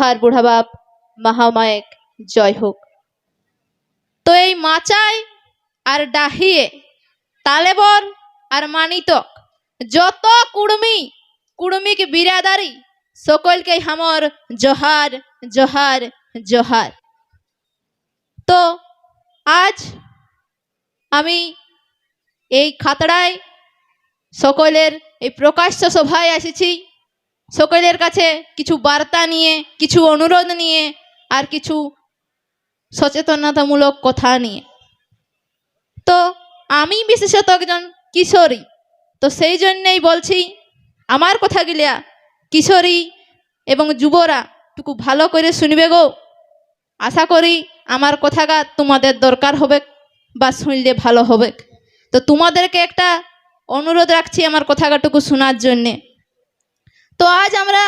হার বুড়া বাপ, মহামায়েক, জয় হোক। তো এই মাচাই আর ডাহিয়ে তালেবর আর মানিতক, যত কুড়মি, কুড়মিক বিরাদারি সকলকে হামর জহার জহার জহার। তো আজ আমি এই খাতড়ায় সকলের এই প্রকাশ্য সভায় এসেছি। সকলের কাছে কিছু বার্তা নিয়ে, কিছু অনুরোধ নিয়ে আর কিছু সচেতনতামূলক কথা নিয়ে। তো আমি বিশেষত একজন কিশোরী, তো সেই জন্যেই বলছি, আমার কথা গিলা কিশোরী এবং যুবরা টুকু ভালো করে শুনবে গো। আশা করি আমার কথাটা তোমাদের দরকার হবে বা শুনলে ভালো হবে। তো তোমাদেরকে একটা অনুরোধ রাখছি আমার কথাটাটুকু শোনার জন্যে। তো আজ আমরা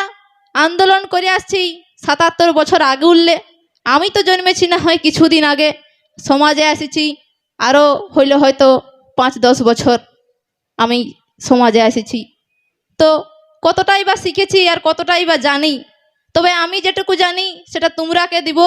আন্দোলন করে আসছি সাতাত্তর বছর আগে উঠলে। আমি তো জন্মেছি না হয় কিছুদিন আগে। সমাজে এসেছি, আরও হইলে হয়তো পাঁচ দশ বছর আমি সমাজে এসেছি। তো কতটাই বা শিখেছি আর কতটাই বা জানি, তবে আমি যেটুকু জানি সেটা তোমরাকে দিব।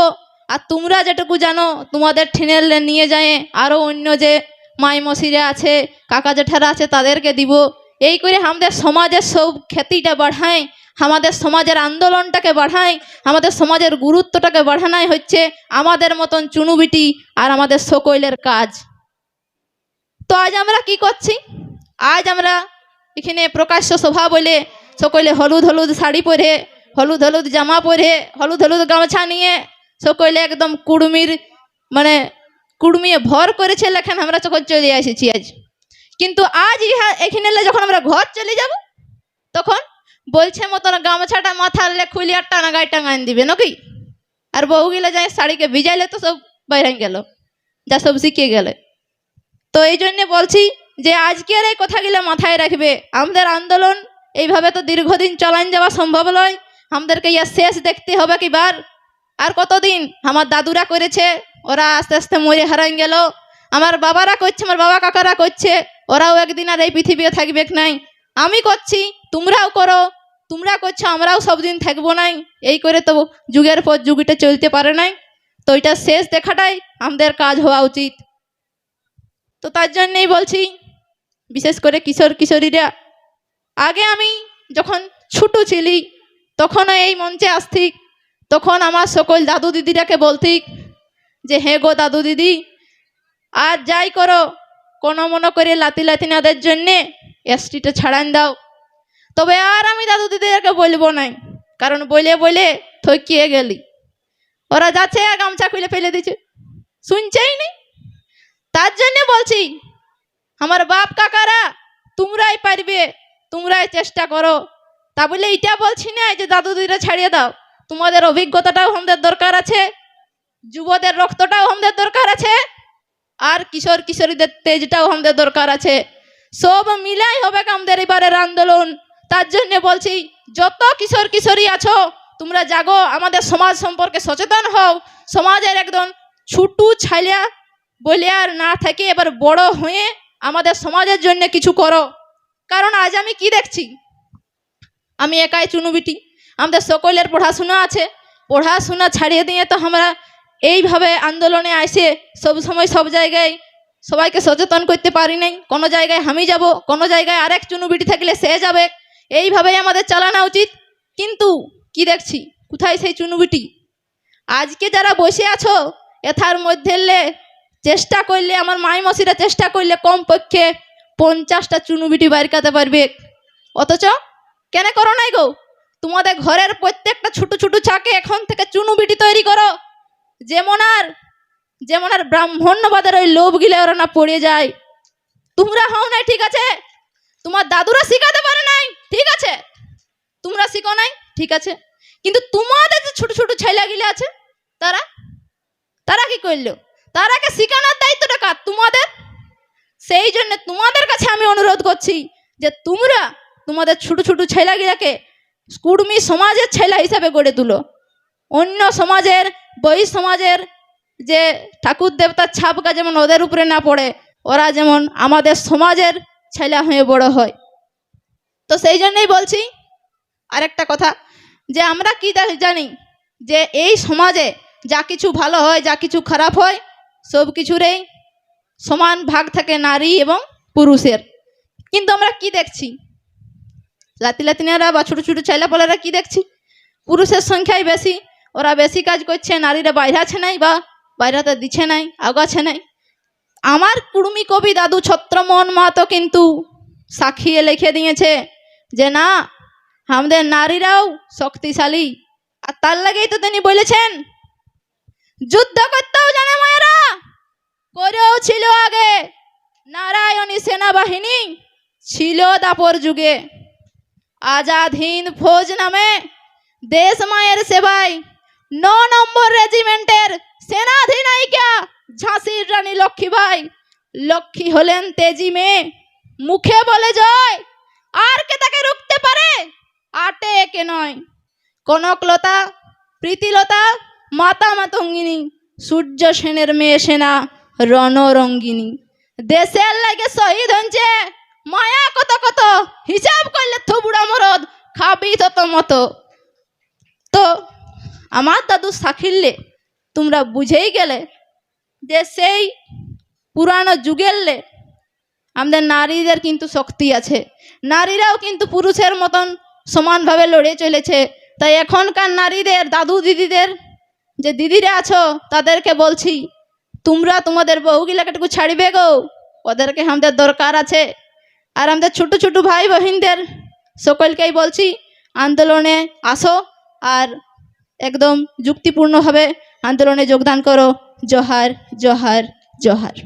আর তোমরা যেটুকু জানো, তোমাদের ঠেনেলে নিয়ে যায় আরও অন্য যে মাই মসিরা আছে, কাকা জেঠারা আছে, তাদেরকে দিব। এই করে আমাদের সমাজের সব খ্যাতিটা বাড়ায়, আমাদের সমাজের আন্দোলনটাকে বাড়ায়, আমাদের সমাজের গুরুত্বটাকে বাড়ানোই হচ্ছে আমাদের মতন চুনুবিটি আর আমাদের সকলের কাজ। তো আজ আমরা কি করছি? আজ আমরা এখানে প্রকাশ্য সভা বলে সকলে হলুদ হলুদ শাড়ি পরে, হলুদ হলুদ জামা পরে, হলুদ হলুদ গামছা নিয়ে সকলে একদম কুড়মির মানে কুড়মিয়ে ভর করেছে লেখান আমরা যখন চলে এসেছি আজ। কিন্তু আজ ইহা এখানে যখন আমরা ঘর চলে যাব, তখন বলছে মতন গামছাটা মাথার লে খুলি আর টানা গায়ে টাঙান দিবে, নাকি? আর বউগুলো যায় শাড়িকে ভিজাইলে তো সব বাইরে গেল, যা সব শিখে গেলে। তো এই জন্যে বলছি যে আজকের এই কথাগুলো মাথায় রাখবে। আমাদের আন্দোলন এইভাবে তো দীর্ঘদিন চালান যাওয়া সম্ভব নয়। আমাদেরকে ইয়া শেষ দেখতে হবে কি বার? আর কতদিন? আমার দাদুরা করেছে, ওরা আস্তে আস্তে মরে হারাই গেল। আমার বাবারা করছে, আমার বাবা কাকারা করছে। ওরাও একদিন আর এই পৃথিবীতে থাকবে নাই? আমি করছি, তোমরাও করো। তোমরা করছ, আমরাও সব দিন থাকব নাই। এই করে তো যুগের পর যুগটা চলতে পারে নাই। তো এটা শেষ দেখাটাই আমাদের কাজ হওয়া উচিত। তো তার জন্যেই বলছি, বিশেষ করে কিশোর কিশোরীরা, আগে আমি যখন ছোট ছিলি, তখনও এই মঞ্চে আসতিক। তখন আমার সকল দাদু দিদিরাকে বলতিক যে, হে গো দাদু দিদি, আর যাই করো কোনো মনে করে লাতি লাতিনাদের জন্যে এসটিটা ছাড়ান দাও। তবে আর আমি দাদু দিদিদেরকে বলব নাই, কারণ বলে বলে থকিয়ে গেলি। ওরা যাচ্ছে আর গামছা খুলে ফেলে দিচ্ছে। শুনছেই নি? তার জন্যে বলছি, আমার বাপ কাকারা তোমরাই পারবে, তোমরাই চেষ্টা করো। তা বলে এটা বলছি না যে দাদু দিদিরা ছাড়িয়ে দাও। তোমাদের অভিজ্ঞতাটাও আমাদের দরকার আছে, যুবদের রক্তটাও আমাদের দরকার আছে। আর কিশোর কিশোরীদের তেজটাও আমাদের দরকার আছে। সব মিলাই হবে আমাদের এবারের আন্দোলন। তার জন্য বলছি, যত কিশোর কিশোরী আছো, তোমরা জাগো, আমাদের সমাজ সম্পর্কে সচেতন হও। সমাজের একদম ছুটু ছাইলা বলে আর না থাকে এবার বড় হয়ে আমাদের সমাজের জন্য কিছু করো। কারণ আজ আমি কি দেখছি? আমি একাই চুনুবিটি। আমাদের সকলের পড়াশোনা আছে। পড়াশোনা ছাড়িয়ে দিয়ে তো আমরা এইভাবে আন্দোলনে আসে সব সময় সব জায়গায় সবাইকে সচেতন করতে পারি নাই। কোনো জায়গায় আমি যাব, কোনো জায়গায় আরেক চুনুবিটি থাকলে সে যাবে। এইভাবেই আমাদের চালানো উচিত। কিন্তু কি দেখছি? কোথায় সেই চুনুবিটি? আজকে যারা বসে আছো, এথার মধ্যে চেষ্টা করলে, আমার মাই মসিরা চেষ্টা করলে কমপক্ষে পঞ্চাশটা চুনুবিটি বাইর করতে পারবে। অথচ কেন করো নাই গো? তোমাদের ঘরের প্রত্যেকটা ছোট ছোট ছাকে এখন থেকে চুনুবিটি তৈরি করো। যেমন আর যেমন আর ব্রাহ্মণ্যবাদের ওই লোভ গিলে ওরা না পড়ে যায়। তোমরা হও নাই, ঠিক আছে? তোমার দাদুরা শিখাতে পারে নাই, ঠিক আছে? তোমরা শিখো নাই, ঠিক আছে? কিন্তু তোমাদের যে ছোট ছোট ছেলেগুলো আছে, তারা তারা কি করল? তারাকে শেখানোর দায়িত্বটা কার? তোমাদের? সেই জন্য তোমাদের কাছে আমি অনুরোধ করছি যে তোমরা তোমাদের ছোট ছোট ছেলেগুলাকে কুর্মী সমাজের ছেলে হিসাবে গড়ে তুলো। অন্য সমাজের, বই সমাজের যে ঠাকুর দেবতার ছাপকা যেমন ওদের উপরে না পড়ে, ওরা যেমন আমাদের সমাজের ছেলে হয়ে বড় হয়। তো সেই জন্যই বলছি আরেকটা কথা, যে আমরা কি জানি, যে এই সমাজে যা কিছু ভালো হয়, যা কিছু খারাপ হয়, সব কিছুরই সমান ভাগ থাকে নারী এবং পুরুষের। কিন্তু আমরা কি দেখছি? লাতি লাতিনারা বা ছোটো ছোটো ছেলেপলেরা কি দেখছি? পুরুষের সংখ্যাই বেশি ওরা বেশি কাজ করছে, নারীরা বাইরে আছে নাই বা বাইরেতে দিচ্ছে নাই, আগাছে নাই। আমার কুড়মি কবি দাদু ছত্রমোহন মাহাতো কিন্তু সাক্ষী লিখে দিয়েছে যে, না, আমাদের নারীরাও শক্তিশালী। আর তার লাগেই তো তিনি বলেছেন, যুদ্ধ করতেও জানে মায়েরা, করেও ছিল আগে। নারায়ণী সেনাবাহিনী ছিল দাপর যুগে। আজাদ হিন্দ ফৌজ নামে দেশ মায়ের সেবায় ন নম্বর রেজিমেন্টের সেনাধিনায়িকা ঝাঁসির রানী লক্ষ্মীবাই লক্ষ্মী হলেন তেজি মেয়ে। মুখে বলে জয়। আর কে তাকে রুখতে পারে? আটে একে নয়। কনকলতা, প্রীতিলতা, মাতা মাতঙ্গিনী, সূর্য সেনের মেয়ে সেনা, রণরঙ্গিনী। দেশের লাগে শহীদ হচ্ছে মায়া কত কত, হিসাব করলে থুবুড়া মরদ খাবি তত মতো। তো আমার দাদু সাখিল্যে তোমরা বুঝেই গেলে যে সেই পুরানো যুগেরলে আমাদের নারীদের কিন্তু শক্তি আছে। নারীরাও কিন্তু পুরুষের মতন সমানভাবে লড়ে চলেছে। তাই এখনকার নারীদের, দাদু দিদিদের, যে দিদিরা আছো, তাদেরকে বলছি, তোমরা তোমাদের বউগুলাকে একটু ছাড়িবে গো। ওদেরকে আমাদের দরকার আছে। আর আমাদের ছোট ছোট ভাই বহিনদের সকলকেই বলছি, আন্দোলনে আসো। আর একদম যুক্তিপূর্ণভাবে আন্দোলনে যোগদান করো। জোহার জোহার জোহার।